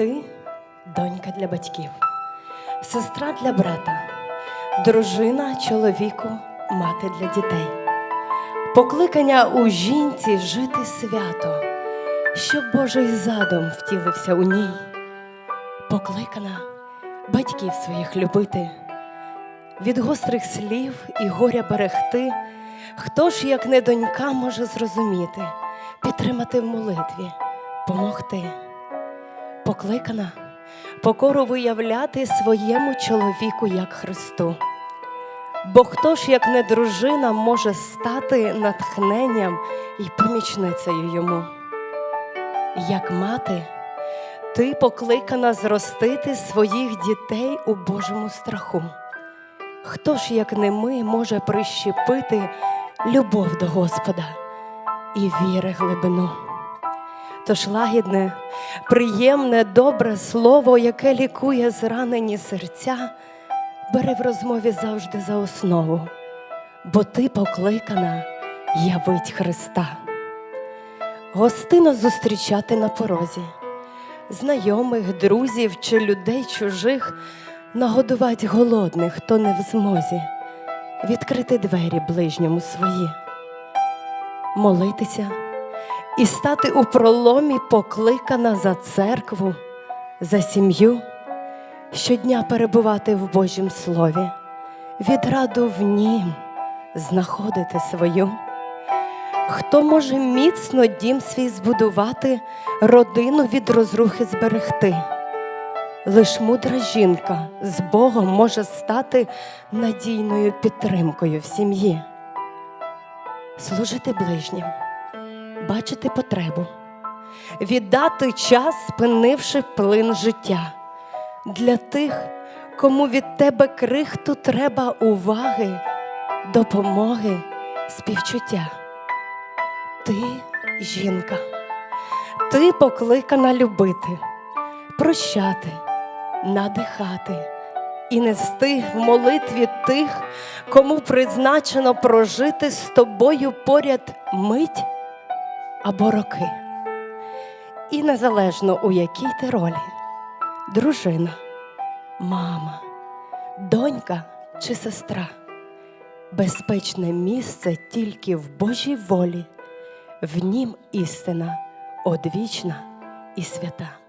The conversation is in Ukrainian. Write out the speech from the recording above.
Ти донька для батьків, сестра для брата, дружина чоловіку, мати для дітей. Покликання у жінці жити свято, щоб Божий задум втілився у ній. Покликана батьків своїх любити, від гострих слів і горя берегти. Хто ж, як не донька, може зрозуміти, підтримати в молитві, помогти? Покликана покору виявляти своєму чоловіку як Христу. Бо хто ж, як не дружина, може стати натхненням і помічницею йому? Як мати, ти покликана зростити своїх дітей у Божому страху. Хто ж, як не ми, може прищепити любов до Господа і віри глибину? Тож лагідне, приємне, добре слово, яке лікує зранені серця, бери в розмові завжди за основу, бо ти покликана явить Христа. Гостино зустрічати на порозі, знайомих, друзів чи людей чужих, нагодувати голодних, хто не в змозі, відкрити двері ближньому свої, молитися і стати у проломі покликана за церкву, за сім'ю, щодня перебувати в Божім Слові, відраду в нім знаходити свою. Хто може міцно дім свій збудувати, родину від розрухи зберегти? Лиш мудра жінка з Богом може стати надійною підтримкою в сім'ї, служити ближнім, бачити потребу, віддати час, спинивши плин життя. Для тих, кому від тебе крихту треба уваги, допомоги, співчуття. Ти жінка, ти покликана любити, прощати, надихати і нести в молитві тих, кому призначено прожити з тобою поряд мить або роки. І незалежно у якій ти ролі дружина, мама, донька чи сестра, безпечне місце тільки в Божій волі, в нім істина одвічна і свята.